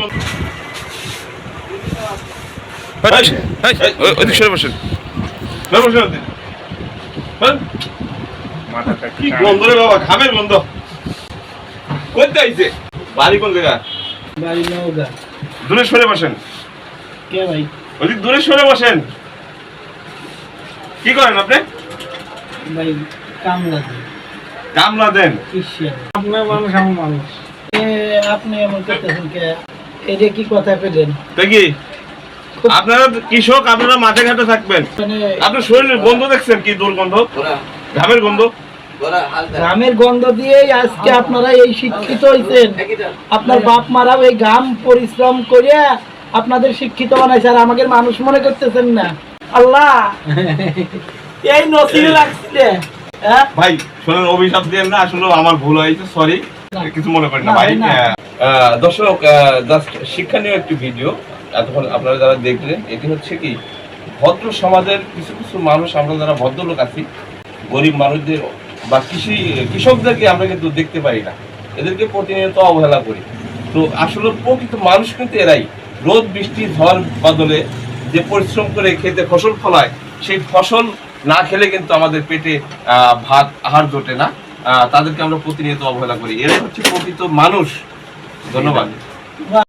বসেন। হ্যাঁ? কি গন্ধ রে বাবা ঘামের গন্ধ। কোথায় আইছে? বাড়ি কোন জায়গা? বাড়ি নওগা। দূরে সরে বসেন। কে ভাই? ওদিক দূরে সরে বসেন। কি করেন আপনি? ভাই কামলা দিন। কামলা দেন। আপনার মানুষ আমার মানুষ। এ আপনি এমন করতেছেন কে? এটা কি কথা পেলেন তা কি আপনারা কৃষক আপনারা মাঠে ঘাটে থাকবেন। মানে আপনার শরীরের গন্ধ দেখছেন কি দুর্গন্ধ? ঘামের গন্ধ? গ্রামের গন্ধ দিয়েই আজকে আপনারা এই শিক্ষিত হইছেন। আপনার বাপ মারাও এই গ্রাম পরিশ্রম করে আপনাদের শিক্ষিত বানাইছে আর আমাকে মানুষ মনে করতেছেন না। আল্লাহ এই নসিবে লাগছিলে হ্যাঁ? ভাই শোনেন অভিশাপ দিয়ে না আসলে আমার ভুল হয়েছে সরি কিছু মনে করেন না ভাই। দর্শক জাস্ট শিক্ষণীয় একটি ভিডিও এতক্ষণ আপনারা যারা দেখলেন, এটি হচ্ছে কি, ভদ্র সমাজের কিছু কিছু মানুষ, আমরা যারা ভদ্রলোক আছি, গরিব মানুষদের বা কৃষি, কৃষকদেরকে আমরা কিন্তু দেখতে পারি না। এদেরকে প্রতিনিয়ত অবহেলা করি। তো আসলে প্রকৃত মানুষ কিন্তু এরাই। রোদ, বৃষ্টি, ঝড় বাদলে যে পরিশ্রম করে খেতে ফসল ফলায়, সেই ফসল না খেলে কিন্তু আমাদের পেটে ভাত, আহার জোটে না। তাদেরকে আমরা প্রতিনিয়ত অবহেলা করি। এরাই হচ্ছে প্রকৃত মানুষ। ধন্যবাদ।